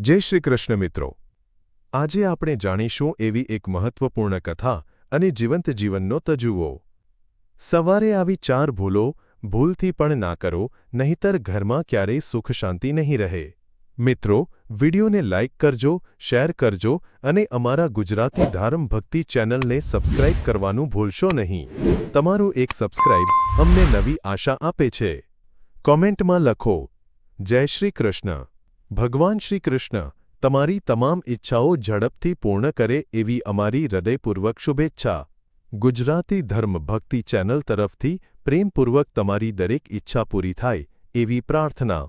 જય શ્રી કૃષ્ણ મિત્રો. આજે આપણે જાણીશું એવી એક મહત્વપૂર્ણ કથા અને જીવંત જીવનનો તજુવો. સવારે આવી ચાર ભૂલો ભૂલથી પણ ના કરો, નહીંતર ઘરમાં ક્યારેય સુખ શાંતિ નહીં રહે. મિત્રો, વિડિયોને લાઇક કરજો, શેર કરજો અને અમારા ગુજરાતી ધાર્મ ભક્તિ ચેનલને સબસ્ક્રાઇબ કરવાનું ભૂલશો નહીં. તમારું એક સબસ્ક્રાઇબ અમને નવી આશા આપે છે. કોમેન્ટમાં લખો, જય શ્રી કૃષ્ણ. ભગવાન શ્રી કૃષ્ણ, તમારી તમામ ઈચ્છાઓ ઝડપથી પૂર્ણ કરે એવી અમારી હૃદયપૂર્વક શુભેચ્છા. ગુજરાતી ધર્મ ભક્તિ ચેનલ તરફથી પ્રેમપૂર્વક તમારી દરેક ઈચ્છા પૂરી થાય એવી પ્રાર્થના.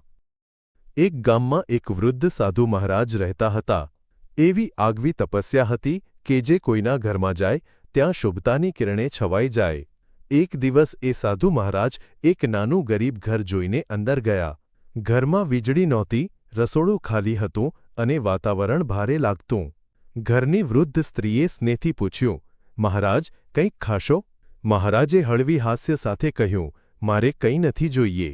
એક ગામમાં એક વૃદ્ધ સાધુ મહારાજ રહેતા હતા. એવી આગવી તપસ્યા હતી કે જે કોઈના ઘરમાં જાય, ત્યાં શુભતાની કિરણે છવાઈ જાય. એક દિવસ એ સાધુ મહારાજ એક નાનું ગરીબ ઘર જોઈને અંદર ગયા. ઘરમાં વીજળી નહોતી રસોડું ખાલી હતું અને વાતાવરણ ભારે લાગતું. ઘરની વૃદ્ધ સ્ત્રીએ સ્નેહથી પૂછ્યું, મહારાજ, કંઈક ખાશો? મહારાજે હળવી હાસ્ય સાથે કહ્યું, મારે કંઈ નથી જોઈએ.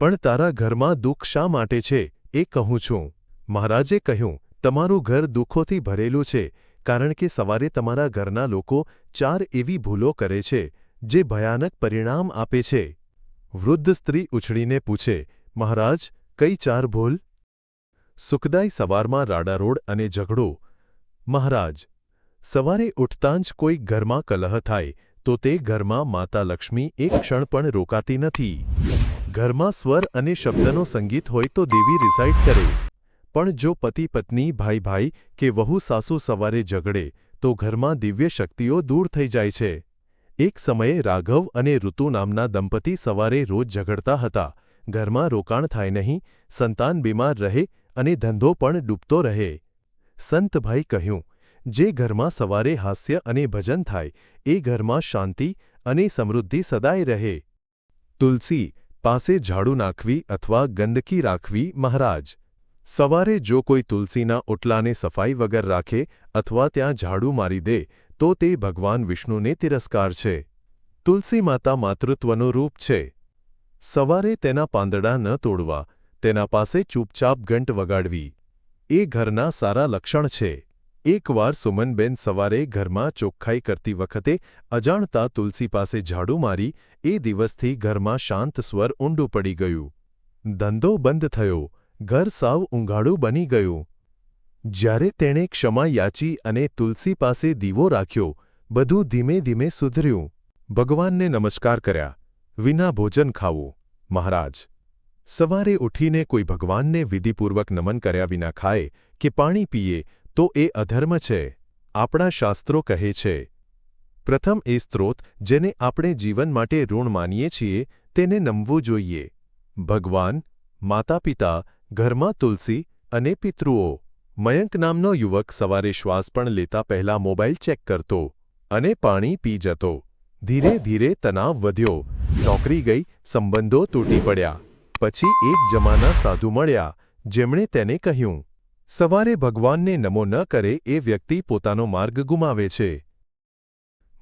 પણ તારા ઘરમાં દુઃખ શા માટે છે, એ કહું છું. મહારાજે કહ્યું, તમારું ઘર દુઃખોથી ભરેલું છે, કારણ કે સવારે તમારા ઘરના લોકો ચાર એવી ભૂલો કરે છે, જે ભયાનક પરિણામ આપે છે. વૃદ્ધ સ્ત્રી ઉછળીને પૂછે, મહારાજ, કઈ ચાર ભૂલ? સુખદાઈ સવારમાં રાડારોડ અને ઝઘડો. મહારાજ, સવારે ઉઠતાં જ કોઈ ઘરમાં કલહ થાય, તો તે ઘરમાં માતા લક્ષ્મી એક ક્ષણ પણ રોકાતી નથી. ઘરમાં સ્વર અને શબ્દનો સંગીત હોય તો દેવી રિઝાઇડ કરે. પણ જો પતિ પત્ની, ભાઈ ભાઈ કે વહુ સાસુ સવારે ઝઘડે, તો ઘરમાં દિવ્ય શક્તિઓ દૂર થઈ જાય છે. એક સમયે રાઘવ અને ઋતુ નામના દંપતી સવારે રોજ ઝઘડતા હતા. ઘરમાં રોકાણ થાય નહીં, સંતાન બીમાર રહે અને ધંધો પણ ડૂબતો રહે. સંતભાઈ કહ્યું, જે ઘરમાં સવારે હાસ્ય અને ભજન થાય, એ ઘરમાં શાંતિ અને સમૃદ્ધિ સદાય રહે. તુલસી, પાસે ઝાડુ નાખવી અથવા ગંદકી રાખવી, મહારાજ. સવારે જો કોઈ તુલસીના ઓટલાને સફાઈ વગર રાખે અથવા ત્યાં ઝાડુ મારી દે, તો તે ભગવાન વિષ્ણુને તિરસ્કાર છે. તુલસી માતા માતૃત્વનું રૂપ છે. સવારે તેના પાંદડા ન તોડવા તેના પાસે ચૂપચાપ ઘંટ વગાડવી. એ ઘરના સારા લક્ષણ છે. એકવાર સુમનબેન સવારે ઘરમાં ચોખ્ખાઈ કરતી વખતે અજાણતા તુલસી પાસે ઝાડુ મારી, એ દિવસથી ઘરમાં શાંત સ્વર ઊંડું પડી ગયું. ધંધો બંધ થયો. ઘર સાવ ઊંઘાડું બની ગયું. જ્યારે તેણે ક્ષમા યાચી અને તુલસી પાસે દીવો રાખ્યો, બધું ધીમે ધીમે સુધર્યું. ભગવાનને નમસ્કાર કર્યા. વિના ભોજન ખાવું. મહારાજ સવારે ઉઠીને કોઈ ભગવાનને વિધિપૂર્વક નમન કર્યા વિના ખાય કે પાણી પીએ, તો એ અધર્મ છે. આપણા શાસ્ત્રો કહે છે. પ્રથમ એ સ્ત્રોત જેને આપણે જીવન માટે ઋણ માનીએ છીએ, તેને નમવું જોઈએ. ભગવાન માતા પિતા ઘરમાં તુલસી અને પિતૃઓ. મયંક નામનો યુવક સવારે શ્વાસ પણ લેતા પહેલા મોબાઈલ ચેક કરતો અને પાણી પી જતો. ધીરે ધીરે તણાવ વધ્યો. નોકરી ગઈ, સંબંધો તૂટી પડ્યા. પછી એક જમાના સાધુ મળ્યા, જેમણે તેને કહ્યું, સવારે ભગવાનને નમો ન કરે એ વ્યક્તિ પોતાનો માર્ગ ગુમાવે છે.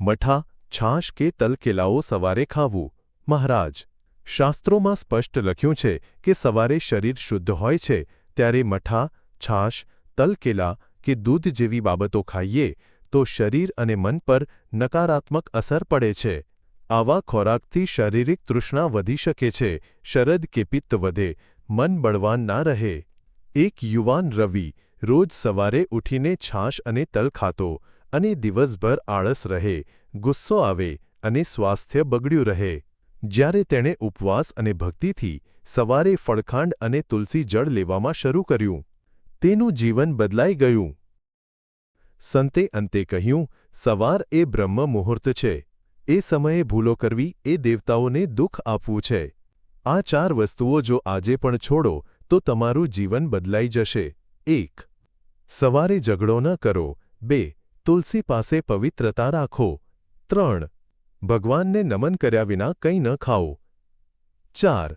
મઠા, છાશ કે તલકેલાઓ સવારે ખાવું. મહારાજ, શાસ્ત્રોમાં સ્પષ્ટ લખ્યું છે કે સવારે શરીર શુદ્ધ હોય છે, ત્યારે મઠા, છાશ, તલકેલા કે દૂધ જેવી બાબતો ખાઈએ તો શરીર અને મન પર નકારાત્મક અસર પડે છે. આવા ખોરાકથી શારીરિક તૃષ્ણા વધી શકે છે, શરદ કે પિત્ત વધે, મન બળવાન ના રહે. એક યુવાન રવિ, રોજ સવારે ઉઠીને છાશ અને તલ ખાતો અને દિવસભર આળસ રહે, ગુસ્સો આવે અને સ્વાસ્થ્ય બગડ્યું રહે. જ્યારે તેણે ઉપવાસ અને ભક્તિથી સવારે ફળખાંડ અને તુલસી જળ લેવામાં શરૂ કર્યું. તેનું જીવન બદલાઈ ગયું. સંતે અંતે કહ્યું, સવાર એ બ્રહ્મ મુહૂર્ત છે. એ સમયે ભૂલો કરવી એ દેવતાઓને દુઃખ આપવું છે. આ ચાર વસ્તુઓ જો આજે પણ છોડો, તો તમારું જીવન બદલાઈ જશે. એક, સવારે ઝઘડો ન કરો. બે, તુલસી પાસે પવિત્રતા રાખો. ત્રણ, ભગવાનને નમન કર્યા વિના કંઈ ન ખાઓ. ચાર,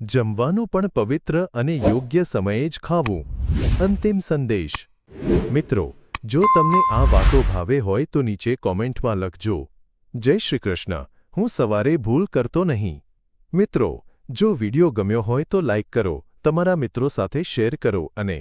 જમવાનું પણ પવિત્ર અને યોગ્ય સમયે જ ખાવું. અંતિમ સંદેશ. મિત્રો, જો તમને આ વાતો ભાવે હોય તો નીચે કોમેન્ટમાં લખજો. જય શ્રી કૃષ્ણ, હું સવારે ભૂલ કરતો નહીં. મિત્રો, જો વિડિયો ગમ્યો હોય તો લાઇક કરો, તમારા મિત્રો સાથે શેર કરો અને